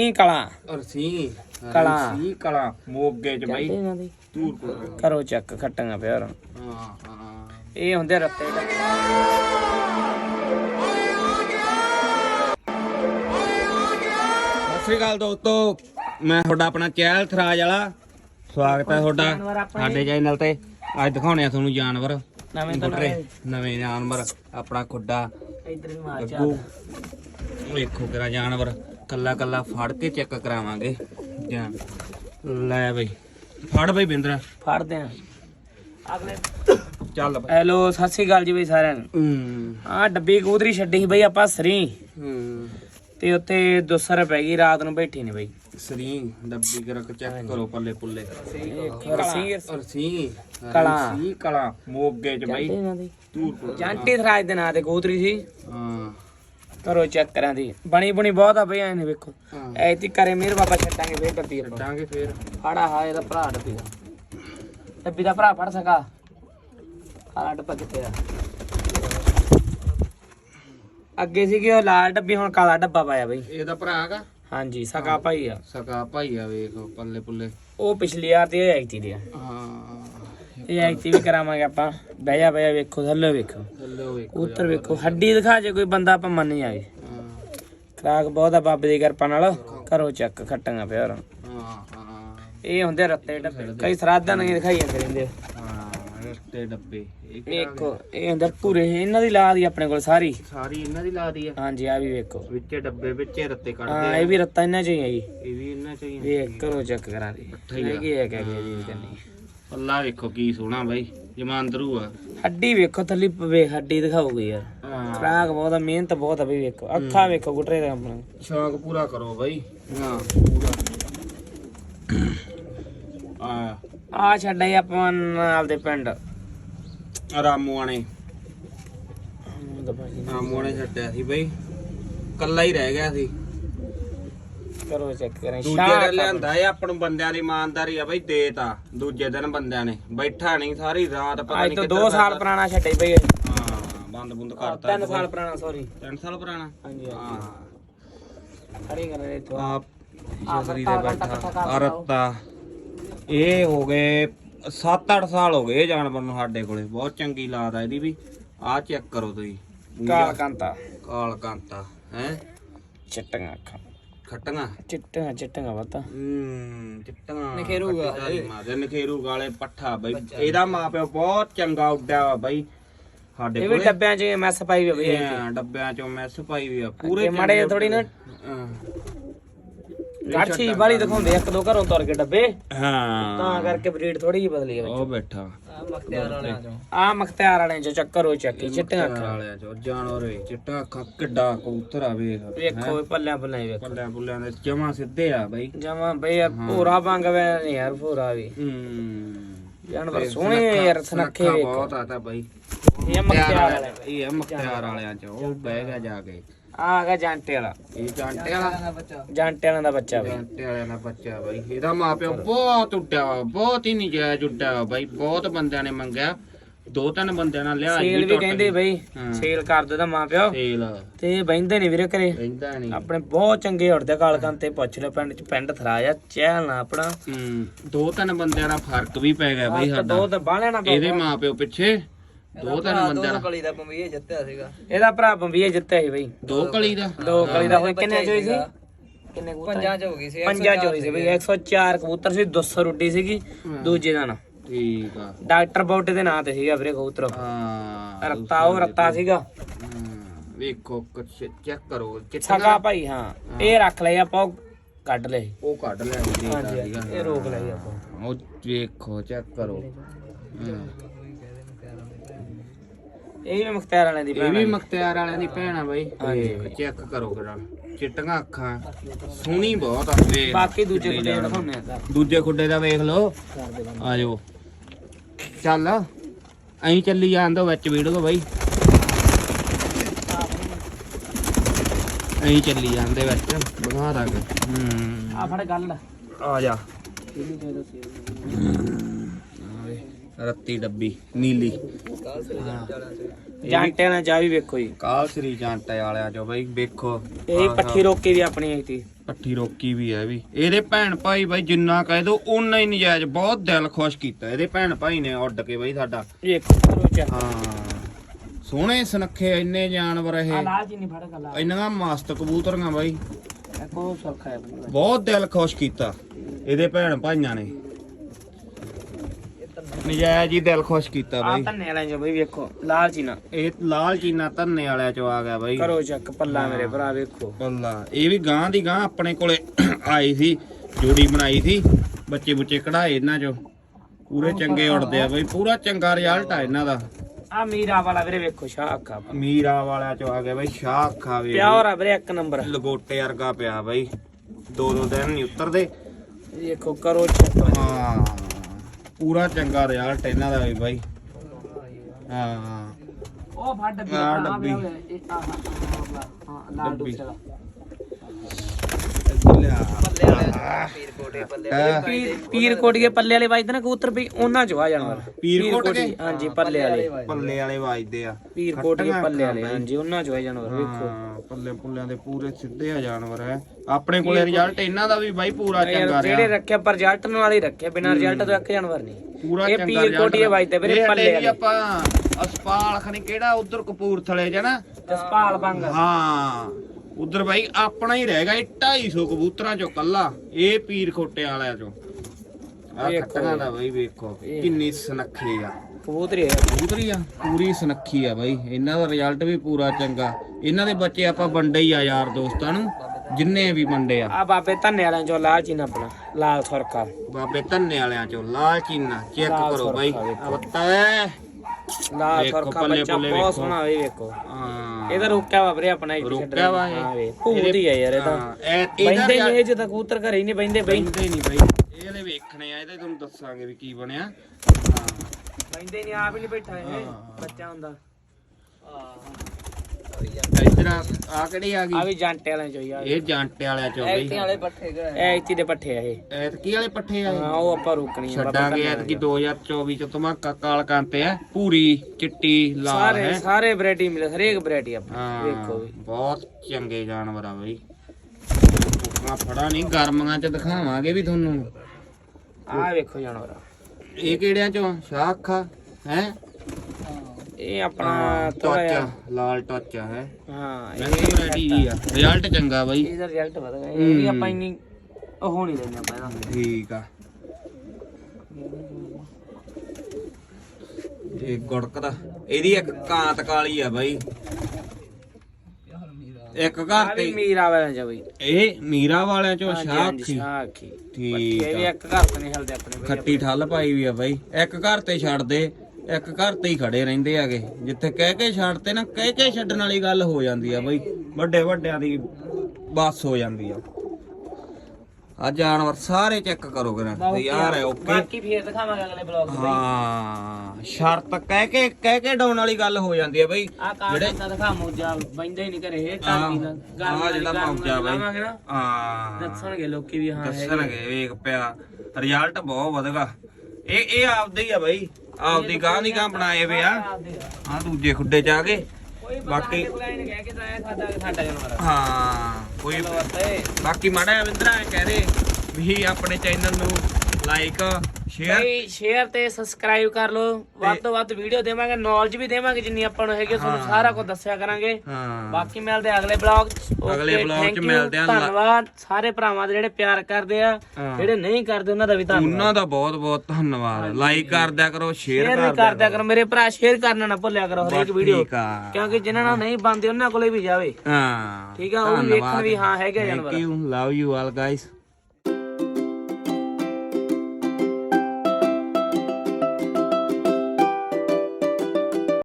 ਇਹ ਕਲਾ। ਅਰਸੀ ਕਲਾਂ। ਅਰਸੀ ਕਲਾ। ਮੋਗੇ ਚ ਬਾਈ। ਇਹਨਾਂ ਦੀ। ਦੂਰ ਕੋਲ। ਕਰੋ ਚੱਕ ਖੱਟਾਂਗਾ ਪਿਆਰ ਹਾਂ ਹਾਂ। ਇਹ ਹੁੰਦੇ ਰੱਤੇ। ਸਤਿ ਸ਼੍ਰੀ ਅਕਾਲ ਦੋਸਤੋ। ਮੈਂ ਤੁਹਾਡਾ ਆਪਣਾ ਚਹਿਲ ਥਰਾਜ ਵਾਲਾ। ਸਵਾਗਤ ਹੈ ਤੁਹਾਡਾ ਆਪਣੇ। ਸਾਡੇ ਚੈਨਲ ਤੇ। ਅੱਜ ਦਿਖਾਉਣੇ ਆ ਤੁਹਾਨੂੰ ਜਾਨਵਰ। ਨਵੇਂ ਤੋਂ ਨਵੇਂ। ਜਾਨਵਰ। ਆਪਣਾ ਖੁੱਡਾ। ਇੱਧਰ ਵੀ ਮਾਰ ਚਾ ਗੱਗੂ ਵੇਖੋ ਕਿਹੜਾ ਜਾਨਵਰ। ਕੱਲਾ ਕੱਲਾ ਫੜ ਕੇ ਚੈੱਕ ਕਰਾਵਾਂਗੇ ਜਾਨ ਲੈ ਬਈ। ਫੜ ਬਈ ਬਿੰਦਰਾ। ਫੜਦੇ ਆ। ਅਗਲੇ ਚੱਲ ਬਈ। ਹੈਲੋ ਸਤਿ ਸ੍ਰੀ ਅਕਾਲ ਜੀ ਬਈ ਸਾਰਿਆਂ ਨੂੰ। ਹੂੰ। ਡੱਬੀ ਕਬੂਤਰੀ ਛੱਡੀ ਸੀ ਬਈ ਆਪਾਂ ਸਰੀ। ਤੇ ਉੱਤੇ ਦੁਸਰ ਪੈ ਗਈ ਰਾਤ ਨੂੰ ਬੈਠੀ ਨੇ ਬਈ। ਸਰੀ ਡੱਬੀ ਕਰਕ ਚੈੱਕ ਕਰੋ ਪੱਲੇ ਪੁੱਲੇ। ਰਸੀ ਅਰਸੀ ਕਲਾਂ। ਅਰਸੀ ਕਲਾ। ਮੋਗੇ ਚ ਬਾਈ। ਜਾਂਟੀ ਥਰਾਜ ਦੇ ਨਾਂ ਤੇ ਕਬੂਤਰੀ ਸੀ। ਹਾਂ। ਕਰੋ ਚੈੱਕ ਕਰਾਂ ਦੀ ਬਣੀ ਬਣੀ ਬਹੁਤ ਆ ਬਈ ਐ ਨੀ ਵੇਖੋ। ਹਾਂ। ਐਤੀ ਕਰੇ ਮੇਰ ਬਾਬਾ ਛੱਡਾਂਗੇ ਫੇਰ ਡੱਬੀ ਆਪਾਂ। ਛੱਡਾਂਗੇ ਫੇਰ। ਫੜਾ ਹਾਂ ਇਹਦਾ ਭਰਾ ਡੱਬੀ ਦਾ। ਡੱਬੀ ਦਾ ਭਰਾ ਫੜ ਸਕਾ। ਕਾਲਾ ਡੱਬਾ ਕਿੱਥੇ ਆ। ਅੱਗੇ ਸੀ ਕਿ ਉਹ ਲਾਲ ਡੱਬੀ ਹੁਣ ਕਾਲਾ ਡੱਬਾ ਪਾਇਆ ਬਈ। ਇਹਦਾ ਭਰਾ ਹੈਗਾ? ਹਾਂਜੀ ਸਕਾ ਭਾਈ ਆ। ਸਕਾ ਭਾਈ ਆ ਵੇਖੋ ਪੱਲੇ ਪੁੱਲੇ ਉਹ ਪਿਛਲੀ ਯਾਰ ਤੇ ਇਹ ਐਕਟੀ ਦੀ ਆ। ਹਾਂ। ਇਹ ਐਕਟੀ ਵੀ ਕਰਾਵਾਂਗੇ ਆਪਾਂ। ਬਹਿ ਜਾ ਬਹਿ ਜਾ ਵੇਖੋ ਥੱਲੇ ਵੇਖੋ। ਥੱਲੇ ਵੇਖੋ ਉੱਤਰ ਵੇਖੋ ਹੱਡੀ ਦਿਖਾ ਜੇ ਕੋਈ ਬੰਦਾ ਆਪਾਂ ਮੰਨ ਜਾਵੇ ਹਾਂ ਖਰਾਕ ਬਹੁਤ ਆ ਬਾਬੇ ਦੀ ਕਿਰਪਾ ਨਾਲ। ਕਰੋ ਚੱਕ ਖੱਟਾਂਗਾ ਪਿਆਰ ਹਾਂ ਹਾਂ। ਇਹ ਹੁੰਦੇ ਰੱਤੇ ਡੱਬੇ। ਕਈ ਸਰਾਧਾਂ ਨਹੀਂ ਦਿਖਾਈ ਜਾਂਦੇ ਰਹਿੰਦੇ ਹਾਂ ਰਸਤੇ ਡੱਬੇ। ਵੇਖੋ ਇਹ ਹੁੰਦੇ ਪੂਰੇ ਇਹਨਾਂ ਦੀ ਲਾਦ ਹੀ ਆਪਣੇ ਕੋਲ ਸਾਰੀ। ਸਾਰੀ ਇਹਨਾਂ ਦੀ ਲਾ ਦੀ ਆ। ਹਾਂਜੀ ਆ ਵੀ ਵੇਖੋ। ਵਿੱਚੇ ਡੱਬੇ ਵਿੱਚੇ ਰੱਤੇ ਹਾਂ ਕੱਢਦੇ ਇਹ ਵੀ ਰੱਤਾ ਇਹਨਾਂ ਚ ਹੀ ਆ ਜੀ। ਇਹ ਵੀ ਇਹਨਾਂ ਚ ਹੀ ਆ। ਵੇਖ ਕਰੋ ਚੈੱਕ ਕਰਾਂ ਦੀ। ਹੀ ਆ। ਹੈਗੀ ਹੈ ਕਹਿ ਗਿਆ ਜੀ ਕੰਨੀ ਪੱਲਾ ਵੇਖੋ ਕੀ ਸੋਹਣਾ ਬਾਈ ਜਮਾਂਦਰੂ ਆ। ਹੱਡੀ ਵੇਖੋ ਥੱਲੀ ਵੇ ਹੱਡੀ ਦਿਖਾਉਗੀ ਯਾਰ। ਹਾਂ। ਖਰਾਕ ਬਹੁਤ ਆ ਮਿਹਨਤ ਬਹੁਤ ਆ ਬਈ ਵੇਖੋ। ਅੱਖਾਂ ਵੇਖੋ ਗੁਟਰੇ ਦਾ ਆਪਣਾ। ਸ਼ੌਕ ਪੂਰਾ ਕਰੋ ਬਾਈ। ਹਾਂ। ਪੂਰਾ ਆ ਆ ਛੱਡਿਆ ਆਪਾਂ ਆਪਦੇ ਪਿੰਡ। ਰਾਮੂ ਆਣੇ। ਰਾਮੂ ਆਣੇ ਛੱਡਿਆ ਸੀ ਬਾਈ। ਕੱਲਾ ਹੀ ਰਹਿ ਗਿਆ ਸੀ। ਕਰੋ ਚੈੱਕ ਕਰਾਂ। ਦੂਜੇ ਦਿਨ ਲਿਆਂਦਾ ਇਹ ਆਪਾਂ ਨੂੰ ਬੰਦਿਆਂ ਦੀ ਇਮਾਨਦਾਰੀ ਆ ਬਈ ਦੇਤਾ ਦੂਜੇ ਦਿਨ ਬੰਦਿਆਂ ਨੇ। ਬੈਠਾ ਨਹੀਂ ਸਾਰੀ ਰਾਤ ਪਤਾ ਅੱਜ ਨਹੀਂ ਤੋਂ 2 ਸਾਲ ਪੁਰਾਣਾ ਛੱਡੇ ਬਈ ਹਾਂ ਬੰਦ ਬੁੰਦ ਕਰਤਾ 3 ਸਾਲ ਪੁਰਾਣਾ ਸੌਰੀ 3 ਸਾਲ ਪੁਰਾਣਾ? ਹਾਂਜੀ ਹਾਂ। ਖੜੀ ਕਰ ਰਹੇ ਤੋਂ ਆਪ ਜਸਰੀ ਦੇ ਬੈਠਾ ਕਰ ਆਹ ਰੱਤਾ ਇਹ ਹੋ ਗਏ 7-8 ਸਾਲ ਹੋ ਗਏ ਇਹ ਜਾਨਵਰ ਨੂੰ ਸਾਡੇ ਕੋਲੇ। ਬਹੁਤ ਚੰਗੀ ਲਾਦ ਆ ਇਹਦੀ ਵੀ। ਆਹ ਚੈੱਕ ਕਰੋ ਤੁਸੀਂ। ਕਾਲ ਕੰਤਾ ਕਾਲ ਕਾਂਤਾ ਹੈ? ਚਿੱਟੀਆਂ ਅੱਖਾਂ। ਖੱਟੀਆਂ ਚਿੱਟੀਆਂ ਚਿੱਟੀਆਂ ਬਤਾ। ਹੂੰ ਚਿੱਟੀਆਂ ਨਖੇਰੂਗਾ। ਮਾਦੇ ਨਖੇਰੂ ਗਾਲੇ ਪੱਠਾ ਬਈ। ਇਹਦਾ ਮਾਪਿਓ ਬਹੁਤ ਚੰਗਾ ਉੱਡਿਆ ਵਾ ਬਈ। ਸਾਡੇ ਇਹ ਵੀ ਡੱਬਿਆਂ 'ਚ ਮੈਸ ਪਾਈ ਵੀ ਆ ਬਈ। ਡੱਬਿਆਂ ਚੋਂ ਮੈਸ ਪਾਈ ਵੀ ਆ ਪੂਰੇ ਮਾੜੇ ਥੋੜੀ ਨਾ ਹਾਂ। ਗਾਠੀ ਵਾਲੀ ਦਿਖਾਉਂਦੇ ਇੱਕ ਦੋ ਘਰੋਂ ਤੁਰ ਕੇ ਡੱਬੇ। ਹਾਂ। ਤਾਂ ਕਰਕੇ ਬਰੀਡ ਥੋੜੀ ਜਿਹੀ ਬਦਲੀ ਆ ਉਹ ਬੈਠਾ। ਆ ਮਖਤਿਆਰ ਵਾਲਿਆਂ ਚੋਂ। ਚੱਕਰ ਹੋ ਚੱਕੀ ਚਿੱਟੀਆਂ ਅੱਖਾਂ। ਵਾਲਿਆਂ ਚੋਂ। ਜਾਨਵਰ ਵੇ ਚਿੱਟਾ ਅੱਖਾਂ ਕਿੱਡਾ ਕਬੂਤਰ ਆ ਵੇਖ। ਵੇਖੋ ਇਹ ਪੱਲਿਆਂ ਪੱਲਿਆਂ ਹੀ ਵੇਖੋ। ਪੱਲਿਆਂ ਪੁੱਲਿਆਂ ਦੇ ਜਮਾ ਸਿੱਧੇ ਆ ਬਈ। ਜਮਾ ਬਈ ਯਾਰ ਭੋਰਾ ਬੰਗ ਵੇ ਨਹੀਂ ਯਾਰ ਭੋਰਾ ਵੀ। ਹੂੰ। ਜਾਨਵਰ ਸੋਹਣੇ ਆ ਯਾਰ ਸਨੱਖੇ ਵੇਖੋ। ਬਹੁਤ ਆ ਤਾਂ ਬਈ। ਇਹ ਮਖਤਿਆਰ ਵਾਲੇ ਇਹ ਆ ਮੁਖਤਿਆਰ ਵਾਲਿਆਂ ਚ ਉਹ ਬਹਿ ਗਿਆ ਜਾ ਕੇ। ਆ ਗਿਆ ਜਾਂਟੇ ਵਾਲਾ। ਇਹ ਜਾਂਟੇ ਵਾਲਾ? ਜਾਂਟੇ ਵਾਲਿਆਂ ਦਾ ਬੱਚਾ ਬਈ। ਜਾਂਟੇ ਵਾਲਿਆਂ ਦਾ ਬੱਚਾ ਬਾਈ। ਇਹਦਾ ਮਾਪਿਓ ਬਹੁਤ ਉੱਡਿਆ ਵਾ ਬਹੁਤ ਹੀ ਨਜਾਇਜ਼ ਉੱਡਿਆ ਵਾ ਬਾਈ। ਬਹੁਤ ਬੰਦਿਆਂ ਨੇ ਮੰਗਿਆ। ਦੋ ਤਿੰਨ ਬੰਦਿਆਂ ਨਾਲ ਲਿਆ ਸੇਲ ਵੀ ਕਹਿੰਦੇ ਬਈ। ਸੇਲ ਕਰ ਦੋ ਦਾ ਮਾਂ ਪਿਓ ਤੇਲ ਤੇ ਇਹ ਬਹਿੰਦੇ ਨਹੀਂ ਵੀਰੇ ਘਰੇ। ਰਹਿੰਦਾ ਨਹੀਂ ਆਪਣੇ ਬਹੁਤ ਚੰਗੇ ਉੜਦੇ ਕਾਲਕਾਂ ਤੇ ਪੁੱਛ ਲੈ ਪਿੰਡ ਚ ਪਿੰਡ ਥਰਾਇਆ ਚਹਿਲ ਨਾ ਆਪਣਾ। ਹੂੰ। ਦੋ ਤਿੰਨ ਬੰਦਿਆਂ ਦਾ ਫ਼ਰਕ ਵੀ ਪੈ ਗਿਆ ਬਾਈ ਦੋ ਸਾਡਾ। ਤਾਂ ਬਾਹਲਿਆਂ ਨਾਲ ਇਹਦੇ ਮਾਪਿਓ ਪਿੱਛੇ ਦੋ ਤਿੰਨ ਬੰਦਿਆਂ ਦਾ ਕਲੀ ਦਾ ਬੰਬੀਏ ਜਿੱਤਿਆ ਸੀਗਾ। ਇਹਦਾ ਭਰਾ ਬੰਬੀਏ ਜਿੱਤਿਆ ਸੀ ਬਈ। ਦੋ ਕਲੀ ਦਾ? ਦੋ ਕਲੀ ਦਾ ਹੋਈ। ਕਿੰਨੇ ਚ ਹੋਈ ਸੀ? ਕਿੰਨੇ ਕਬੂਤਰ? ਪੰਜਾਂ ਚ ਹੋ ਗਈ ਸੀ ਪੰਜਾਂ ਚ ਹੋਈ ਸੀ ਬਈ। 104 ਕਬੂਤਰ ਸੀ 200 ਰੁੱਡੀ ਸੀਗੀ ਦੂਜੇ ਦਾ ਨਾ। ਠੀਕ ਆ। ਡਾਕਟਰ ਬੋਟੇ ਦੇ ਨਾਂ ਤੇ ਸੀਗਾ ਵੀਰੇ ਕਬੂਤਰ। ਹਾਂ ਰੱਤਾ ਉਹ ਰੱਤਾ ਸੀਗਾ। ਵੇਖੋ ਕੁਛ ਚੈੱਕ ਕਰੋ ਸਗਾ ਭਾਈ ਹਾਂ। ਇਹ ਰੱਖ ਲਈ ਆਪਾਂ ਉਹ ਕੱਢ ਲਏ। ਉਹ ਕੱਢ ਲਿਆ ਸੀਗਾ। ਇਹ ਰੋਕ ਲਈ ਆਪਾਂ। ਉਹ ਵੇਖੋ ਚੈੱਕ ਕਰੋ। ਇਹ ਵੀ ਮੁਖਤਿਆਰ ਵਾਲਿਆਂ ਦੀ ਇਹ ਭੈਣ ਵੀ ਆ। ਮਖਤਿਆਰ ਵਾਲਿਆਂ ਦੀ ਭੈਣ ਆ ਬਾਈ। ਵੇਖ ਚੈੱਕ ਕਰੋ ਕਿਹੜਾ ਚਿੱਟੀਆਂ ਅੱਖਾਂ ਸੋਹਣੀ ਬਹੁਤ ਆ। ਵੇਖ ਬਾਕੀ ਦੂਜੇ ਕੁੱਤੇ ਦਿਖਾਉਂਦੇ ਆ ਤਾਂ ਦੂਜੇ ਖੁੱਡੇ ਦਾ ਵੇਖ ਲਓ। ਆ ਜਾਓ ਚੱਲ। ਐਂ ਚੱਲੀ ਜਾਂਦਾ ਵਿੱਚ ਵੀਡੀਓ ਬਾਈ। ਐਂ ਚੱਲੀ ਜਾਂਦੇ ਵਿੱਚ। ਬਣਾ ਦਾਂਗੇ। ਹੂੰ ਆ ਫੜ ਗੱਲ। ਆ ਜਾ। ਰੱਤੀ ਡੱਬੀ ਨੀਲੀ। ਜਾਂਟੇ ਨਾਲ ਜਾ ਵੀ ਵੇਖੋ ਜੀ। ਕਾਲ ਸ੍ਰੀ ਜਾਂਟੇ ਵਾਲਿਆਂ ਚੋਂ ਬਾਈ ਵੇਖੋ। ਇਹ ਪੱਠੀ ਰੋਕੀ ਵੀ ਆਪਣੀ ਆਈ ਸੀ ਪੱਠੀ ਰੋਕੀ ਵੀ ਹੈ ਵੀ। ਇਹਦੇ ਭੈਣ ਭਾਈ ਬਾਈ ਜਿੰਨਾ ਕਹਿ ਦੋ ਓਨਾ ਹੀ ਨਜਾਇਜ਼ ਬਹੁਤ ਦਿਲ ਖੁਸ਼ ਕੀਤਾ। ਇਹਦੇ ਭੈਣ ਭਾਈ ਨੇ ਉੱਡ ਕੇ ਬਾਈ ਸਾਡਾ। ਵੇਖੋ ਹਾਂ। ਸੋਹਣੇ ਸੁਨੱਖੇ ਇੰਨੇ ਜਾਨਵਰ ਇਹ। ਜੀ ਇੰਨੀਆਂ ਮਸਤ ਕਬੂਤਰੀਆਂ ਬਾਈ। ਬਹੁਤ ਦਿਲ ਖੁਸ਼ ਕੀਤਾ। ਇਹਦੇ ਭੈਣ ਭਾਈਆਂ ਨੇ। ਨਜਾਇਜ਼ ਹੀ ਦਿਲ ਖੁਸ਼ ਕੀਤਾ ਆ ਬਾਈ। ਧੰਨੇ ਵਾਲਿਆਂ ਚ ਬਈ ਵੇਖੋ ਲਾਲ ਜੀ ਨਾ ਇਹ ਲਾਲ ਚੀਨਾ ਧੰਨੇ ਵਾਲਿਆਂ ਚੋਂ ਆ ਗਿਆ ਬਾਈ। ਕਰੋ ਚੈੱਕ ਪੱਲਾ ਮੇਰੇ ਭਰਾ ਵੇਖੋ। ਬੱਲਾ ਇਹ ਵੀ ਗਾਂ ਦੀ ਗਾਂ ਆਪਣੇ ਕੋਲੇ ਆਈ ਸੀ ਜੋੜੀ ਬਣਾਈ ਸੀ ਬੱਚੇ ਬੁੱਚੇ ਕਢਾਏ ਇਹਨਾਂ ਚੋਂ। ਪੂਰੇ ਚੰਗੇ ਉੜਦੇ ਆ ਬਈ ਪੂਰਾ ਚੰਗਾ ਰਿਜ਼ਲਟ ਆ ਇਹਨਾਂ ਦਾ। ਆ ਮੀਰਾ ਵਾਲਾ ਵੀਰੇ ਵੇਖੋ ਸ਼ਾਹ ਅੱਖਾਂ ਮੀਰਾ ਵਾਲਿਆਂ ਚੋਂ ਆ ਗਿਆ ਬਈ ਸ਼ਾਹ ਖਾਵੇ ਪਿਆਰ ਆ ਵੀਰੇ ਇੱਕ ਨੰਬਰ। ਲਗੋਟੇ ਵਰਗਾ ਪਿਆ ਬਈ। ਦੋ ਦੋ ਦਿਨ ਨਹੀਂ ਉਤਰਦੇ। ਵੇਖੋ ਕਰੋ ਚੈੱਕ ਹਾਂ। ਪੂਰਾ ਚੰਗਾ ਰਿਜ਼ਲਟ ਇਹਨਾਂ ਦਾ ਵੀ ਬਾਈ ਹਾਂ ਉਹ ਫੜ ਡੱਬੀ ਆ ਡੱਬੀ। ਇਹ ਆਹ ਹਾਂ ਲਾਲ ਡੱਬੀ। ਦੂਸਰਾ ਲਿਆ ਪੱਲੇ ਵਾਲੇ ਪੀਰ ਕੋਟੇ ਪੱਲੇ ਪੀਰ ਪੀਰ ਕੋਟੀਏ ਪੱਲੇ ਵਾਲੇ ਵੱਜਦੇ ਨਾ ਕਬੂਤਰ ਵੀ ਉਹਨਾਂ ਚ ਆ ਜਾਨਵਰ ਪੀਰ ਕੋਟ ਕੇ? ਹਾਂਜੀ ਪੱਲੇ ਵਾਲੇ। ਪੱਲੇ ਵਾਲੇ ਵੱਜਦੇ ਆ। ਪੀਰ ਕੋਟੀਏ ਪੱਲੇ ਵਾਲੇ ਹਾਂਜੀ ਉਹਨਾਂ ਚ ਆ ਜਾਨਵਰ ਵੇਖੋ। ਹਾਂ ਪੱਲੇ ਪੁੱਲਿਆਂ ਦੇ ਪੂਰੇ ਸਿੱਧੇ ਆ ਜਾਨਵਰ ਹੈ। ਆਪਣੇ ਕੋਲੇ ਰਿਜ਼ਲਟ ਇਹਨਾਂ ਦਾ ਵੀ ਬਾਈ ਪੂਰਾ ਚੰਗਾ ਜਿਹੜੇ ਰਿਹਾ। ਰੱਖਿਆ ਪਰ ਰਿਜ਼ਲਟ ਨਾਲ ਹੀ ਰੱਖਿਆ ਬਿਨਾਂ ਰਿਜ਼ਲਟ ਤੋਂ ਇੱਕ ਜਾਨਵਰ ਨਹੀਂ। ਪੂਰਾ ਇਹ ਚੰਗਾ ਪੀਰ result ਕੋਟੀਏ ਵੱਜਦੇ ਵੀਰੇ ਇਹ ਪੱਲੇ ਵਾਲੇ। ਆਪਾਂ ਅਸਪਾਲ ਖਣੀ ਕਿਹੜਾ ਉਧਰ ਕਪੂਰਥਲੇ ਨਾ? ਜਸਪਾਲ ਬੰਗ। ਹਾਂ। ਉਧਰ ਬਾਈ ਆਪਣਾ ਹੀ ਰਹਿ ਗਿਆ ਇਹ 250 ਕਬੂਤਰਾਂ ਚੋਂ ਕੱਲਾ ਇਹ ਪੀਰ ਖੋਟੇ ਵਾਲਿਆਂ ਚੋਂ। ਆ ਖੱਟਣਾ ਦਾ ਬਾਈ ਵੇਖੋ ਕਿੰਨੀ ਸੁਨੱਖੀ ਆ। ਕਬੂਤਰੀ ਹੈ ਕਬੂਤਰੀ ਆ ਪੂਰੀ ਸੁਨੱਖੀ ਆ ਬਾਈ। ਇਹਨਾਂ ਦਾ ਰਿਜ਼ਲਟ ਵੀ ਪੂਰਾ ਚੰਗਾ। ਇਹਨਾਂ ਦੇ ਬੱਚੇ ਆਪਾਂ ਵੰਡੇ ਹੀ ਆ ਯਾਰ ਦੋਸਤਾਂ ਨੂੰ ਜਿੰਨੇ ਵੀ ਵੰਡੇ ਆ। ਆ ਬਾਬੇ ਧੰਨੇ ਵਾਲਿਆਂ ਚੋਂ ਲਾਲ ਚੀਨ ਆਪਣਾ ਲਾਲ ਸੁਰਖਾ। ਬਾਬੇ ਧੰਨੇ ਵਾਲਿਆਂ ਚੋਂ ਲਾਲ ਚੀਨਾ ਚੈੱਕ ਕਰੋ ਬਾਈ। ਸੁਰਖਾ ਵੇਖੋ। ਹੈ ਸੁਰਖਾ ਪੱਲੇ ਬੱਚਾ ਬਹੁਤ। ਸੋਹਣਾ ਵੇ ਵੇਖੋ। ਹਾਂ। ਇਹਦਾ ਰੋਕਿਆ ਵਾ ਵੀਰੇ ਆਪਣਾ ਇੱਕ ਰੁਕਿਆ ਵਾ ਇਹ। ਹਾਂ ਵੇ ਭੂਤੀ ਆ ਯਾਰ ਇਹ ਤਾਂ। ਹਾਂ, ਇਹ ਬੈਂਦੇ ਇਹ ਜੇ ਤਾਂ ਕਬੂਤਰ ਘਰੇ ਹੀ ਨਹੀਂ ਬੈਂਦੇ ਬਈ। ਬੈਂਦੇ ਨਹੀਂ ਬਾਈ। ਇਹ ਹਲੇ ਵੇਖਣੇ ਆ ਇਹਦੇ ਤੁਹਾਨੂੰ ਦੱਸਾਂਗੇ ਵੀ ਕੀ ਬਣਿਆ। ਹਾਂ। ਬੈਂਦੇ ਨਹੀਂ ਆਪ ਹੀ ਨਹੀਂ ਬੈਠਾ ਇਹ। ਬੱਚਾ ਹੁੰਦਾ। ਇਧਰ ਆ ਕਿਹੜੀ ਆ ਆ ਗਈ ਵੀ ਜਾਂਟੇ ਵਾਲਿਆਂ ਚੋਂ ਯਾਰ ਇਹ ਜਾਂਟੇ ਵਾਲਿਆਂ ਚੋਂ ਬਈ। ਵਾਲੇ ਪੱਠੇ ਇਹ ਇੱਥੇ ਦੇ ਪੱਠੇ ਆ ਇਹ। ਐਤਕੀ ਵਾਲੇ ਪੱਠੇ ਆ ਇਹ? ਹਾਂ ਉਹ ਆਪਾਂ ਰੋਕਣੀ ਆ ਬਾਬਾ ਛੱਡਾਂਗੇ ਧੰਨੇ ਐਤਕੀ 2024 ਚ ਧਮਾਕਾ ਕਾਲ ਕਾਂਤੇ ਆ। ਪੂਰੀ ਚਿੱਟੀ ਲਾਲ ਸਾਰੇ ਹੈ। ਸਾਰੇ ਵੈਰਾਈਟੀ ਮਿਲੇ ਹਰੇਕ ਵੈਰਾਈਟੀ ਆਪਾਂ। ਹਾਂ ਵੇਖੋ ਵੀ। ਬਹੁਤ ਚੰਗੇ ਜਾਨਵਰ ਆ ਬਈ। ਆ ਫੜਾ ਨਹੀਂ ਗਰਮੀਆਂ ਚ ਦਿਖਾਵਾਂਗੇ ਵੀ ਤੁਹਾਨੂੰ। ਆਹ ਵੇਖੋ ਜਾਨਵਰ ਇਹ ਕਿਹੜਿਆਂ ਚੋਂ? ਸ਼ਾਖਾ ਹੈ? ਇਹ ਆਪਣਾ ਥੋੜਾ ਜਿਹਾ ਲਾਲ ਟੱਚ ਹੈ। ਹਾਂ ਇਹ ਦੀ ਆ। ਰਿਜ਼ਲਟ ਚੰਗਾ ਬਾਈ। ਇਹਦਾ ਰਿਜ਼ਲਟ ਵਧਗਾ ਇਹ ਵੀ ਆਪਾਂ ਇੰਨੀ ਉਹ ਨਹੀਂ ਲੈਣਾ ਪੈਦਾ ਠੀਕ ਆ। ਇਹ ਗੁੜਕਦਾ ਇਹਦੀ ਇੱਕ ਕਾਂਤ ਕਾਲੀ ਆ ਬਾਈ। ਇੱਕ ਆ ਘਰ ਵੀ ਤੇ ਮੀਰਾ ਵਾਲਿਆਂ ਚ ਬਈ। ਇਹ ਮੀਰਾ ਵਾਲਿਆਂ ਚੋਂ ਸ਼ਾਖੀ ਸ਼ਾਖੀ ਠੀਕ ਇਹ ਵੀ ਆ। ਇੱਕ ਘਰ ਤੋਂ ਨਹੀਂ ਹਲਦੇ ਆਪਣੇ ਬਈ ਖੱਟੀ ਠੱਲ ਪਾਈ ਵੀ ਆ ਬਾਈ। ਇੱਕ ਘਰ ਤੇ ਛੱਡ ਦੇ। ਇੱਕ ਘਰ ਤੇ ਹੀ ਖੜੇ ਰਹਿੰਦੇ ਆਗੇ। ਜਿੱਥੇ ਕਹਿ ਕੇ ਛੱਡਤੇ ਨਾ ਕਹਿ ਕੇ ਛੱਡਣ ਵਾਲੀ ਗੱਲ ਹੋ ਜਾਂਦੀ ਆ ਬਾਈ। ਵੱਡੇ ਵੱਡਿਆਂ ਦੀ ਬੱਸ ਹੋ ਜਾਂਦੀ ਆ। ਆ ਜਾਨਵਰ ਸਾਰੇ ਚੈੱਕ ਕਰੋ ਕਰਾਂ ਯਾਰ ਹੈ ਓਕੇ। ਬਾਕੀ ਫੇਰ ਦਿਖਾਵਾਂਗੇ ਅਗਲੇ ਬਲੌਗ 'ਚ ਬਈ ਹਾਂ ਸ਼ਰਤ ਕਹਿ ਕੇ ਕਹਿ ਕੇ ਡਾਉਣ ਵਾਲੀ ਗੱਲ ਹੋ ਜਾਂਦੀ ਆ ਬਾਈ। ਕਾਰਡ ਦਾ ਦਿਖਾ ਮੋਜਾ ਬੈਂਦੇ ਹੀ ਨਹੀਂ ਘਰੇ ਇਹ ਟਾਂਗੀ ਦਾ ਆ ਜਿਹੜਾ ਮੌਜਾ ਬਾਈ। ਹਾਂ। ਦੱਸਣਗੇ ਲੋਕੀ ਵੀ ਹਾਂ ਹੈਗੇ। ਦੱਸਣਗੇ ਵੇਖ ਪਿਆ। ਰਿਜ਼ਲਟ ਬਹੁਤ ਵਧਗਾ। ਇਹ ਇਹ ਆਪਦੇ ਹੀ ਆ ਬਾਈ। ਆਪਦੀ ਗਾਂ ਦੀ ਗਾਂ ਬਣਾਏ ਵੇ ਆ। ਆ ਦੂਜੇ ਖੁੱਡੇ ਚ ਆ ਗਏ ਬਾਕੀ। ਹਾਂ ਕੋਈ ਬਾਕੀ ਮਾੜਾ ਅਵਿੰਦਰਾ ਕਹਿ ਦੇ ਵੀ ਆਪਣੇ ਚੈਨਲ ਨੂੰ ਲਾਈਕ ਸ਼ੇਅਰ ਬਈ ਸ਼ੇਅਰ ਤੇ ਸਬਸਕ੍ਰਾਈਬ ਕਰ ਲਓ। ਵੱਧ ਤੋਂ ਵੱਧ ਵੀਡੀਓ ਦੇਵਾਂਗੇ ਨੌਲੇਜ ਵੀ ਦੇਵਾਂਗੇ ਜਿੰਨੀ ਆਪਾਂ ਨੂੰ ਹੈਗੀ ਤੁਹਾਨੂੰ ਸਾਰਾ ਕੁਝ ਦੱਸਿਆ ਕਰਾਂਗੇ। ਹਾਂ। ਬਾਕੀ ਮਿਲਦੇ ਆ ਅਗਲੇ ਬਲੌਗ ਚ। ਅਗਲੇ vlog ਚ thank you, ਮਿਲਦੇ ਆ। ਧੰਨਵਾਦ। ਸਾਰੇ ਭਰਾਵਾਂ ਦੇ ਜਿਹੜੇ ਪਿਆਰ ਕਰਦੇ ਆ ਹਾਂ। ਜਿਹੜੇ ਨਹੀਂ ਕਰਦੇ ਉਹਨਾਂ ਦਾ ਵੀ ਧੰਨਵਾਦ। ਉਹਨਾਂ ਦਾ ਬਹੁਤ ਬਹੁਤ ਧੰਨਵਾਦ। ਲਾਈਕ ਕਰ ਦਿਆ ਕਰੋ ਸ਼ੇਅਰ ਸ਼ੇਅਰ ਵੀ ਕਰ ਕਰ। ਦਿਆ ਕਰੋ। ਮੇਰੇ ਭਰਾ ਸ਼ੇਅਰ ਕਰਨਾ ਨਾ ਭੁੱਲਿਆ ਕਰੋ ਹਰੇਕ ਵੀਡੀਓ ਠੀਕ ਆ। ਕਿਉਂਕਿ ਜਿਨ੍ਹਾਂ ਨਾਲ ਨਹੀਂ ਬੰਦੇ ਉਹਨਾਂ ਕੋਲੇ ਵੀ ਜਾਵੇ। ਹਾਂ। ਠੀਕ ਆ ਉਹ ਵੀ ਵੇਖਣ ਵੀ ਹਾਂ ਹੈਗੇ ਜਾਨਵਰ। Thank you love you all guys